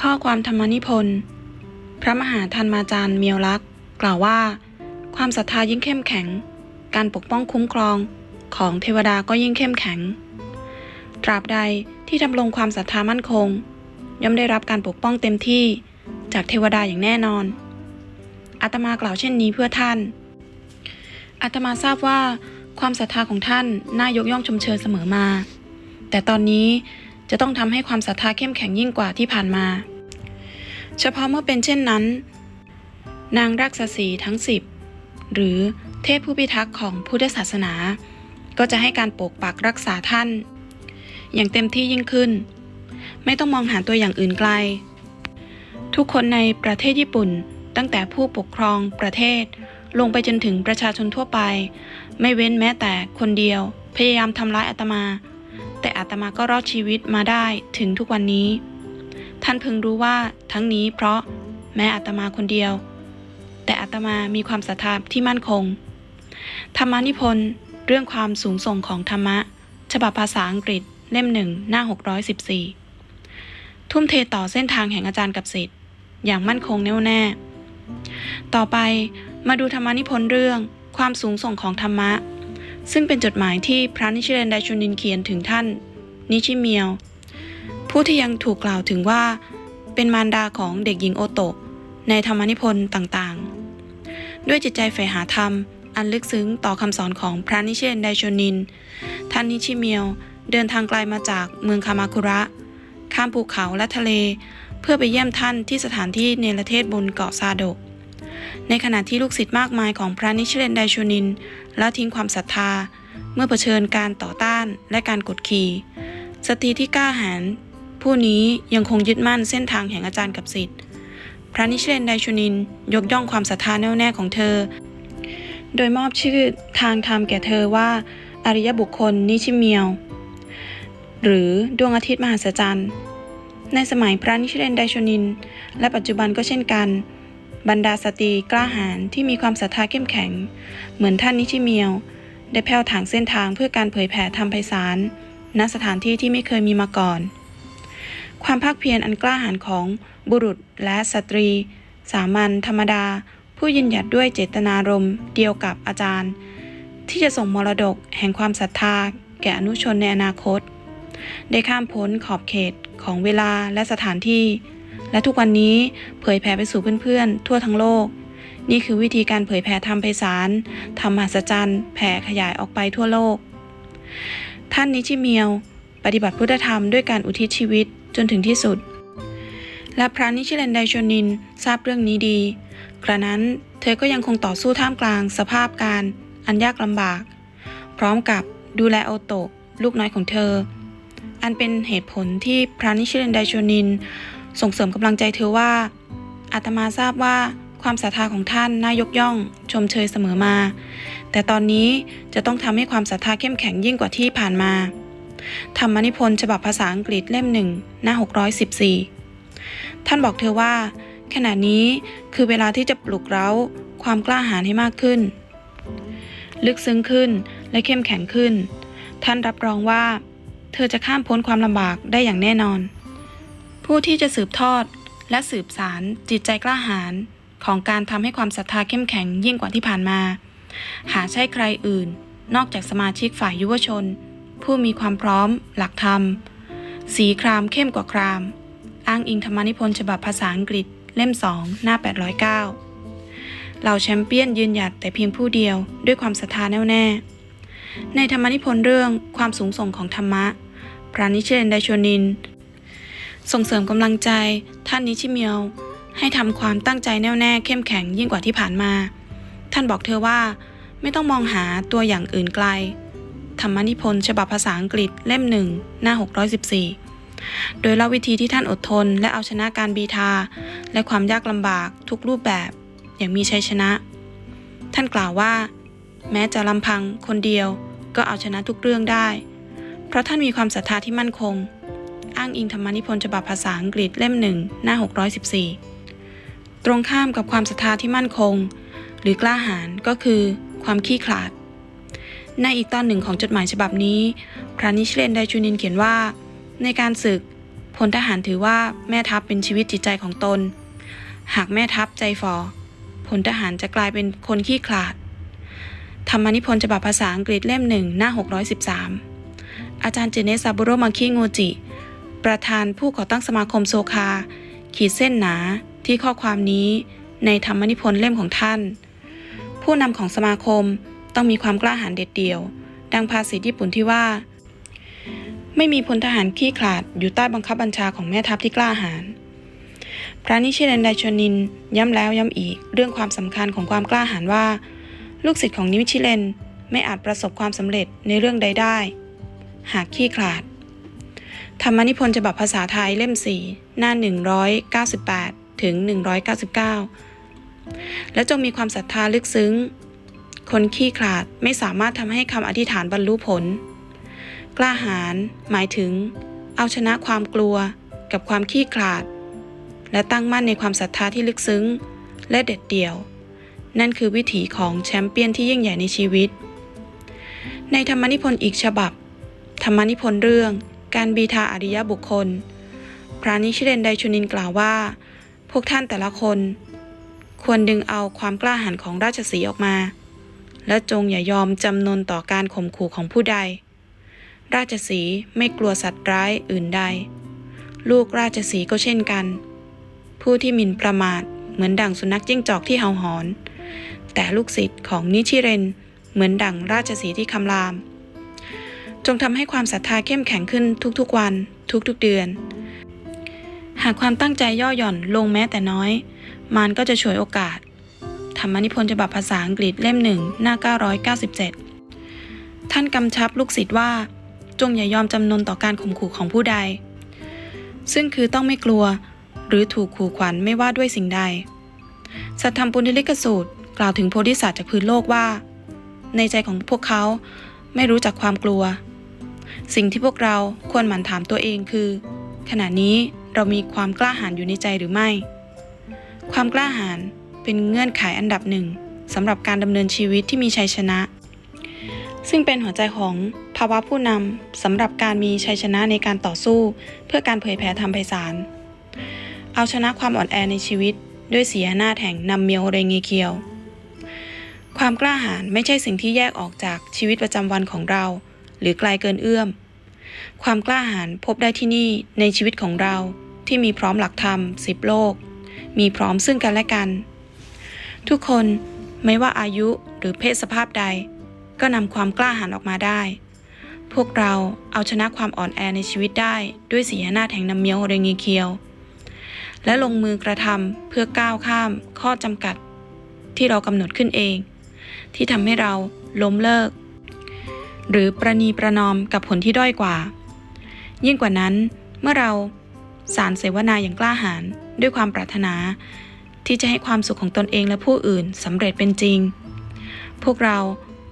ข้อความธรรมนิพนธ์ พระมหาธันมาจารย์เมียวลักษ์กล่าวว่า ความศรัทธายิ่งเข้มแข็ง การปกป้องคุ้มครองของเทวดาก็ยิ่งเข้มแข็ง ตราบใดที่ดำรงความศรัทธามั่นคง ย่อมได้รับการปกป้องเต็มที่จากเทวดาอย่างแน่นอน อาตมากล่าวเช่นนี้เพื่อท่าน อาตมาทราบว่าความศรัทธาของท่านน่ายกย่องชมเชยเสมอมา แต่ตอนนี้ จะต้องทำให้ความศรัทธาเข้มแข็งยิ่งกว่าที่ผ่านมา เฉพาะเมื่อเป็นเช่นนั้น นางรักษสีทั้งสิบหรือเทพผู้พิทักษ์ของพุทธศาสนา ก็จะให้การปกปักรักษาท่าน อย่างเต็มที่ยิ่งขึ้น ไม่ต้องมองหาตัวอย่างอื่นไกล ทุกคนในประเทศญี่ปุ่นตั้งแต่ผู้ปกครองประเทศลงไปจนถึงประชาชนทั่วไป ไม่เว้นแม้แต่คนเดียว พยายามทำร้ายอาตมา แต่อาตมาก็รอดชีวิตมาได้ถึงทุกวันนี้ ท่านพึงรู้ว่าทั้งนี้เพราะแม้อาตมาคนเดียว แต่อาตมามีความศรัทธาที่มั่นคง ธรรมานิพนธ์เรื่องความสูงส่งของธรรมะ ฉบับภาษาอังกฤษเล่มหนึ่งหน้า 614 ทุ่มเทต่อเส้นทางแห่งอาจารย์กับศิษย์อย่างมั่นคงแน่วแน่ ต่อไปมาดูธรรมานิพนธ์เรื่องความสูงส่งของธรรมะ ซึ่งเป็นจดหมายที่พระนิชิเรนไดชุนินเขียนถึงท่าน นิชิเมียว ผู้ที่ยังถูกกล่าวถึงว่า เป็นมารดาของเด็กหญิงโอโตะในธรรมนิพนธ์ต่างๆ ด้วยจิตใจใฝ่หาธรรม อันลึกซึ้งต่อคำสอนของพระนิชิเรนไดชุนิน ท่านนิชิเมียวเดินทางไกลมาจากเมืองคามาคุระ ข้ามภูเขาและทะเล เพื่อไปเยี่ยมท่านที่สถานที่เนรเทศบนเกาะซาโดะ ในขณะที่ลูกศิษย์มากมายของพระนิชเรนไดชูนินละทิ้งความศรัทธา เมื่อเผชิญการต่อต้านและการกดขี่สตรีที่กล้าหาญผู้นี้ยังคงยึดมั่นเส้นทางแห่งอาจารย์กับศิษย์พระนิชเรนไดชูนินยกย่องความศรัทธาแน่วแน่ของเธอ โดยมอบชื่อทางธรรมแก่เธอว่าอริยบุคคลนิชิเมียว หรือดวงอาทิตย์มหัศจรรย์ในสมัยพระนิชเรนไดชนิน และปัจจุบันก็เช่นกัน บรรดาสตรีกล้าหาญที่มีความศรัทธาเข้มแข็ง เหมือนท่านนิชิเมียว ได้แผ่วถางเส้นทางเพื่อการเผยแผ่ธรรมไพศาลณสถานที่ที่ไม่เคยมีมาก่อน ความภาคเพียรอันกล้าหาญของบุรุษและสตรี สามัญธรรมดา ผู้ยืนหยัดด้วยเจตนารมณ์เดียวกับอาจารย์ ที่จะส่งมรดกแห่งความศรัทธา แก่อนุชนในอนาคต ได้ข้ามพ้นขอบเขตของเวลาและสถานที่ และทุกวันนี้เผยแผ่ไปสู่เพื่อนๆ ทั่วทั้งโลก นี่คือวิธีการเผยแผ่ธรรมไพศาลธรรมหัศจรรย์แผ่ขยายออกไปทั่วโลก ท่านนิชิเมียว ปฏิบัติพุทธธรรมด้วยการอุทิศชีวิตจนถึงที่สุด และพระนิชิเลนไดชนินทราบเรื่องนี้ดี กระนั้นเธอก็ยังคงต่อสู้ท่ามกลางสภาพการอันยากลำบาก พร้อมกับดูแลโอโตะลูกน้อยของเธอ อันเป็นเหตุผลที่พระนิชิเรนไดชนิน ส่งเสริมกำลังใจเธอว่าอาตมาทราบว่าความศรัทธาของท่านน่ายกย่อง ชมเชยเสมอมา แต่ตอนนี้จะต้องทำให้ความศรัทธาเข้มแข็งยิ่งกว่าที่ผ่านมาธรรมนิพนธ์ฉบับภาษาอังกฤษเล่มหนึ่งหน้า 614 ท่านบอกเธอว่า ขณะนี้คือเวลาที่จะปลุกเร้าความกล้าหาญให้มากขึ้น ลึกซึ้งขึ้นและเข้มแข็งขึ้น ท่านรับรองว่า เธอจะข้ามพ้นความลำบากได้อย่างแน่นอน ผู้ที่จะสืบทอด และสืบสารจิตใจกล้าหาญของการทำให้ความศรัทธาเข้มแข็งยิ่งกว่าที่ผ่านมา หาใช่ใครอื่น นอกจากสมาชิกฝ่ายยุวชน ผู้มีความพร้อม หลักธรรม สีครามเข้มกว่าคราม อ้างอิงธรรมานิพนธ์ฉบับภาษาอังกฤษเล่ม 2 หน้า 809 เหล่าแชมเปี้ยนยืนหยัดแต่เพียงผู้เดียวด้วยความศรัทธาแน่วแน่ ในธรรมนิพนธ์เรื่องความสูงส่งของธรรมะ พระนิเชนไดชนิน ส่งเสริมกำลังใจ ท่านนิชิเมียว ให้ทำความตั้งใจแน่วแน่เข้มแข็งยิ่งกว่าที่ผ่านมา ท่านบอกเธอว่า ไม่ต้องมองหาตัวอย่างอื่นไกล ธรรมนิพนธ์ฉบับภาษาอังกฤษเล่มหนึ่งหน้า 614 โดยเล่าวิธีที่ท่านอดทน และเอาชนะการบีทา และความยากลำบากทุกรูปแบบ อย่างมีชัยชนะ ท่านกล่าวว่า แม้จะลำพังคนเดียวก็เอาชนะทุกเรื่องได้ เพราะท่านมีความศรัทธาที่มั่นคงางอิงธรรมนิพนธ์ฉบับภาษาอังกฤษเล่มหนึ่งหน้า 614 ตรงข้ามกับความศรัทธาที่มั่นคง หรือกล้าหาญก็คือ ความขี้ขลาด ในอีกตอนหนึ่งของจดหมายฉบับนี้ พระนิชเลนไดชูนินเขียนว่า ในการศึกพลทหารถือว่าแม่ทัพเป็นชีวิตจิตใจของตน หากแม่ทัพใจฝ่อพลทหารจะกลายเป็นคนขี้ขลาด ธรรมนิพนธ์ฉบับภาษาอังกฤษเล่มหนึ่งหน้า 613 อาจารย์เจเนซาบุโรมาคิโงจิ ประธานผู้ก่อตั้งสมาคมโซคา ขีดเส้นหนาที่ข้อความนี้ในธรรมนิพนธ์เล่มของท่าน ผู้นำของสมาคมต้องมีความกล้าหาญเด็ดเดี่ยว ดังภาษิตญี่ปุ่นที่ว่า ไม่มีพลทหารขี้ขลาดอยู่ใต้บังคับบัญชาของแม่ทัพที่กล้าหาญพระนิชิเรนไดชนินย้ำแล้วย้ำอีกเรื่องความสำคัญของความกล้าหาญว่า ลูกศิษย์ของนิชิเรนไม่อาจประสบความสำเร็จในเรื่องใดได้ หากขี้ขลาด ธรรมนิพนธ์ฉบับภาษาไทยเล่ม 4 หน้า 198 ถึง 199 และจงมีความศรัทธาลึกซึ้ง คนขี้ขลาดไม่สามารถทำให้คำอธิษฐานบรรลุผล กล้าหาญหมายถึง เอาชนะความกลัวกับความขี้ขลาด และตั้งมั่นในความศรัทธาที่ลึกซึ้ง และเด็ดเดี่ยว นั่นคือวิถีของแชมเปี้ยนที่ยิ่งใหญ่ในชีวิต ในธรรมนิพนธ์อีกฉบับ ธรรมนิพนธ์เรื่อง การบีทาอริยบุคคล พระนิชิเรนไดชุนินกล่าวว่า พวกท่านแต่ละคน ควรดึงเอาความกล้าหาญของราชสีออกมา และจงอย่ายอมจำนนต่อการข่มขู่ของผู้ใด ราชสีไม่กลัวสัตว์ร้ายอื่นใด ลูกราชสีก็เช่นกัน ผู้ที่หมิ่นประมาทเหมือนดั่งสุนัขจิ้งจอกที่เห่าหอน แต่ลูกศิษย์ของนิชิเรนเหมือนดั่งราชสีที่คำราม จงทำให้ความศรัทธาเข้มแข็งขึ้นทุกๆวัน ทุกๆเดือน หากความตั้งใจย่อหย่อนลงแม้แต่น้อย มารก็จะฉวยโอกาส ธรรมนิพนธ์ฉบับภาษาอังกฤษเล่มหนึ่งหน้า 997 ท่านกำชับลูกศิษย์ว่า จงอย่ายอมจำนนต่อการข่มขู่ของผู้ใด ซึ่งคือต้องไม่กลัว หรือถูกขู่ขวัญไม่ว่าด้วยสิ่งใด สัทธรรมปุณณลิกสูตรกล่าวถึงโพธิสัตว์จากพื้นโลกว่า ในใจของพวกเขาไม่รู้จักความกลัว สิ่งที่พวกเราควรหมั่นถามตัวเองคือ ขณะนี้เรามีความกล้าหาญอยู่ในใจหรือไม่ ความกล้าหาญเป็นเงื่อนไขอันดับหนึ่งสำหรับการดำเนินชีวิตที่มีชัยชนะ ซึ่งเป็นหัวใจของภาวะผู้นำสำหรับการมีชัยชนะในการต่อสู้ เพื่อการเผยแผ่ธรรมไพศาลเอาชนะความอ่อนแอในชีวิต ด้วยเสียหน้าแห่งนำเมียวเรงเงเคียว ความกล้าหาญไม่ใช่สิ่งที่แยกออกจากชีวิตประจำวันของเรา หรือไกลเกินเอื้อม ความกล้าหาญพบได้ที่นี่ในชีวิตของเราที่มีพร้อมหลักธรรมสิบโลก มีพร้อมซึ่งกันและกัน ทุกคนไม่ว่าอายุหรือเพศสภาพใด ก็นำความกล้าหาญออกมาได้ พวกเราเอาชนะความอ่อนแอในชีวิตได้ด้วยสีหน้าแห่งน้ำเมียวเรงเงเคียว และลงมือกระทำเพื่อก้าวข้ามข้อจำกัดที่เรากำหนดขึ้นเอง ที่ทำให้เราล้มเลิก หรือประนีประนอมกับผลที่ด้อยกว่า ยิ่งกว่านั้นเมื่อเราสารเสวนาอย่างกล้าหาญด้วยความปรารถนา ที่จะให้ความสุขของตนเองและผู้อื่นสำเร็จเป็นจริง พวกเรา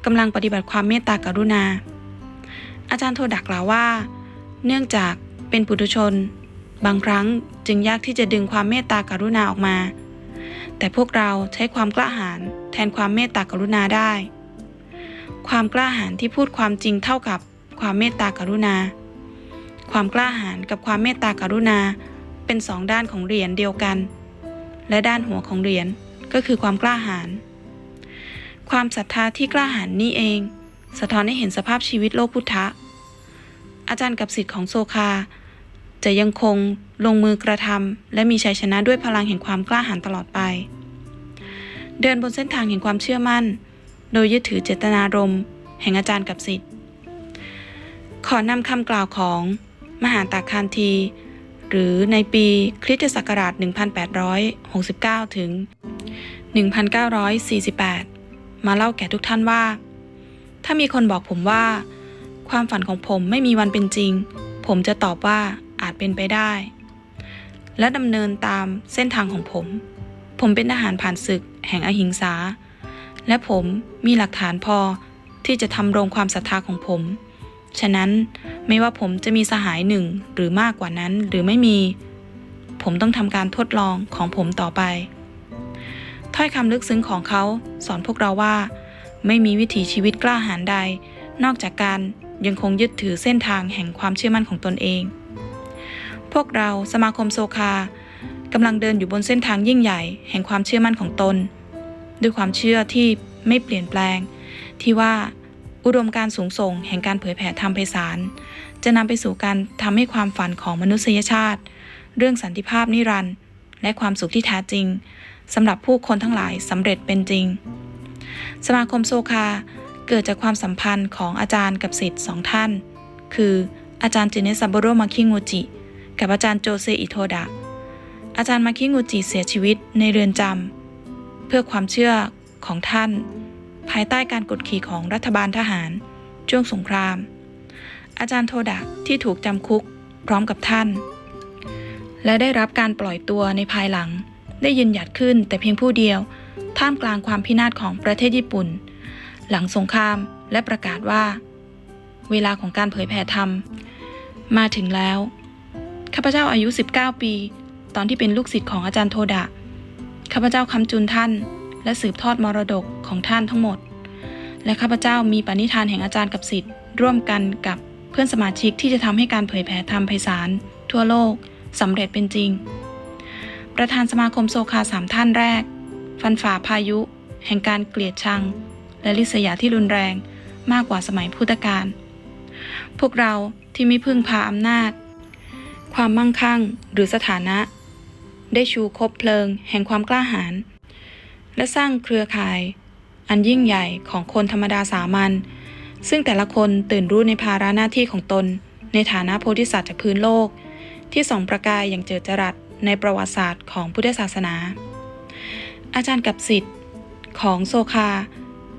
กำลังปฏิบัติความเมตตากรุณา อาจารย์โทดักกล่าวว่า เนื่องจากเป็นปุถุชน บางครั้งจึงยากที่จะดึงความเมตตากรุณาออกมา แต่พวกเราใช้ความกล้าหาญแทนความเมตตากรุณาได้ ความกล้าหาญที่พูดความจริงเท่ากับความเมตตากรุณา ความกล้าหาญกับความเมตตากรุณา เป็นสองด้านของเหรียญเดียวกัน และด้านหัวของเหรียญก็คือความกล้าหาญความศรัทธาที่กล้าหาญนี่เอง สะท้อนให้เห็นสภาพชีวิตโลกพุทธะ อาจารย์กับศิษย์ของโซคา จะยังคงลงมือกระทำและมีชัยชนะด้วยพลังแห่งความกล้าหาญตลอดไป เดินบนเส้นทางแห่งความเชื่อมั่น โดยยึดถือเจตนารมณ์แห่งอาจารย์กับศิษย์ขอนำคำกล่าวของมหาตากคานที หรือในปีคริสตศักราช 1869 ถึง 1948 มาเล่าแก่ทุกท่านว่า ถ้ามีคนบอกผมว่า ความฝันของผมไม่มีวันเป็นจริง ผมจะตอบว่าอาจเป็นไปได้ และดำเนินตามเส้นทางของผม ผมเป็นทหารผ่านศึกแห่งอหิงสา และผมมีหลักฐานพอที่จะทำรงความศรัทธาของผม ฉะนั้นไม่ว่าผมจะมีสหายหนึ่งหรือมากกว่านั้นหรือไม่มี ผมต้องทำการทดลองของผมต่อไป ถ้อยคำลึกซึ้งของเขาสอนพวกเราว่า ไม่มีวิถีชีวิตกล้าหาญใด นอกจากการยังคงยึดถือเส้นทางแห่งความเชื่อมั่นของตนเอง พวกเราสมาคมโซคากำลังเดินอยู่บนเส้นทางยิ่งใหญ่ แห่งความเชื่อมั่นของตน ด้วยความเชื่อที่ไม่เปลี่ยนแปลง ที่ว่าอุดมการสูงส่งแห่งการเผยแผ่ธรรมไพศาลจะนำไปสู่การทำให้ความฝันของมนุษยชาติ เรื่องสันติภาพนิรันดร์และความสุขที่แท้จริงสำหรับผู้คนทั้งหลายสำเร็จเป็นจริง สมาคมโซคาเกิดจากความสัมพันธ์ของอาจารย์กับศิษย์สองท่าน คืออาจารย์เจเนซับโบโรมาคิงูจิ กับอาจารย์โจเซอิโทดะ อาจารย์มาคิงูจิเสียชีวิตในเรือนจำ เพื่อความเชื่อของท่าน ภายใต้การกดขี่ของรัฐบาลทหาร ช่วงสงคราม อาจารย์โทดะที่ถูกจำคุกพร้อมกับท่าน และได้รับการปล่อยตัวในภายหลัง ได้ยืนหยัดขึ้นแต่เพียงผู้เดียว ท่ามกลางความพินาศของประเทศญี่ปุ่น หลังสงครามและประกาศว่า เวลาของการเผยแผ่ธรรม มาถึงแล้ว ข้าพเจ้าอายุ 19 ปี ตอนที่เป็นลูกศิษย์ของอาจารย์โทดะ ข้าพเจ้าคำจุนท่าน และสืบทอดมรดกของท่านทั้งหมด และข้าพเจ้ามีปณิธานแห่งอาจารย์กับศิษย์ร่วมกันกับเพื่อนสมาชิกที่จะทำให้การเผยแผ่ธรรมไพศาลทั่วโลกสำเร็จเป็นจริง ประธานสมาคมโซคาสามท่านแรก ฟันฝ่าพายุ แห่งการเกลียดชัง และลิษยาที่รุนแรงมากกว่าสมัยพุทธกาลพวกเราที่ไม่พึ่งพาอำนาจ ความมั่งคั่งหรือสถานะ ได้ชูคบเพลิง แห่งความกล้าหาญและสร้างเครือข่าย อันยิ่งใหญ่ของคนธรรมดาสามัญซึ่งแต่ละคนตื่นรู้ในภาระหน้าที่ของตน ในฐานะโพธิสัตว์จากพื้นโลก ที่ส่องประกายอย่างเจิดจรัสในประวัติศาสตร์ของพุทธศาสนา อาจารย์กับสิทธิ์ของโซคา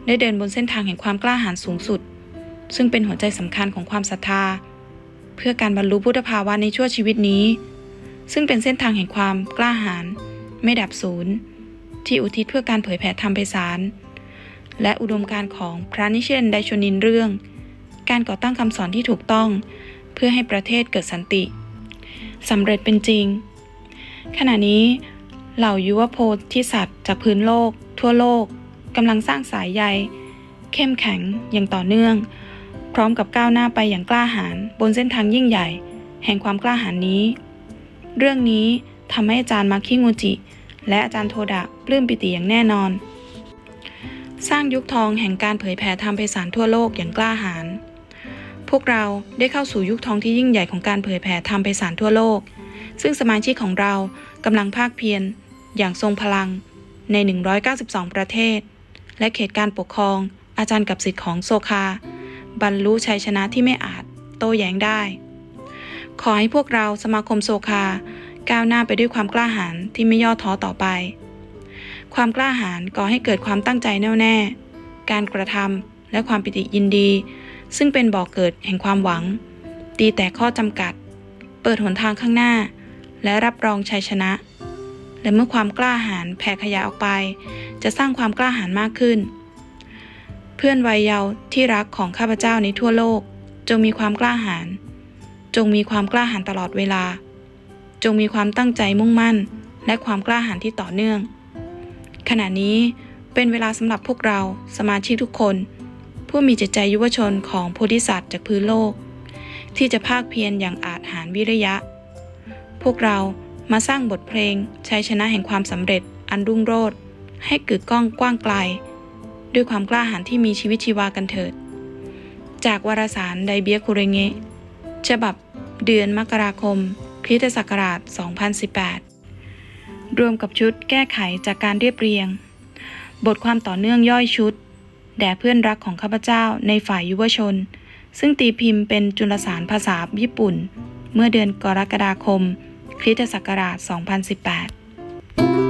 ได้เดินบนเส้นทางแห่งความกล้าหาญสูงสุด ซึ่งเป็นหัวใจสำคัญของความศรัทธา เพื่อการบรรลุพุทธภาวะในชั่วชีวิตนี้ ซึ่งเป็นเส้นทางแห่งความกล้าหาญไม่ดับศูนย์ที่อุทิศเพื่อการเผยแผ่ธรรมไพศาลและอุดมการของพระนิเชนไดชนินเรื่อง การก่อตั้งคำสอนที่ถูกต้อง เพื่อให้ประเทศเกิดสันติสำเร็จเป็นจริง ขณะนี้เหล่ายุวโพธิสัตว์จากพื้นโลก ทั่วโลกกำลังสร้างสายใย เข้มแข็งอย่างต่อเนื่อง พร้อมกับก้าวหน้าไปอย่างกล้าหาญบนเส้นทางยิ่งใหญ่ แห่งความกล้าหาญนี้ เรื่องนี้ทำให้อาจารย์มาคิงูจิ และอาจารย์โทดะปลื้มปิติอย่างแน่นอน สร้างยุคทองแห่งการเผยแผ่ธรรมไพศาลทั่วโลกอย่างกล้าหาญพวกเราได้เข้าสู่ยุคทองที่ยิ่งใหญ่ของการเผยแผ่ธรรมไพศาลทั่วโลก ซึ่งสมาชิกของเรากำลังภาคเพียรอย่างทรงพลังใน 192 ประเทศ และเขตการปกครอง อาจารย์กับสิทธิ์ของโซคา บรรลุชัยชนะที่ไม่อาจโต้แย้งได้ ขอให้พวกเราสมาคมโซคา ก้าวหน้าไปด้วยความกล้าหาญที่ไม่ย่อท้อต่อไป ความกล้าหาญก่อให้เกิดความตั้งใจแน่วแน่ การกระทำและความปิติยินดี ซึ่งเป็นบ่อกเกิดแห่งความหวัง ตีแต่ข้อจำกัด เปิดหนทางข้างหน้า และรับรองชัยชนะ และเมื่อความกล้าหาญแผ่ขยายออกไป จะสร้างความกล้าหาญมากขึ้น เพื่อนวัยเยาว์ที่รักของข้าพเจ้าในทั่วโลก จงมีความกล้าหาญ จงมีความกล้าหาญตลอดเวลา จงมีความตั้งใจมุ่งมั่น และความกล้าหาญที่ต่อเนื่อง ขณะนี้เป็นเวลาสำหรับพวกเราสมาชิกทุกคน ผู้มีจิตใจยุวชนของโพธิสัตว์จากพื้นโลก ที่จะภาคเพียรอย่างอาจหารวิริยะ พวกเรามาสร้างบทเพลงชัยชนะแห่งความสำเร็จอันรุ่งโรจน์ให้กึกก้องกว้างไกล ด้วยความกล้าหาญที่มีชีวิตชีวากันเถิด จากวารสารไดเบียคุเรงเงะฉบับ เดือนมกราคมคริสตศักราช 2018 รวมกับชุดแก้ไขจากการเรียบเรียง บทความต่อเนื่องย่อยชุด แด่เพื่อนรักของข้าพเจ้าในฝ่ายยุวชน ซึ่งตีพิมพ์เป็นจุลสารภาษาญี่ปุ่น เมื่อเดือนกรกฎาคม คริสตศักราช 2018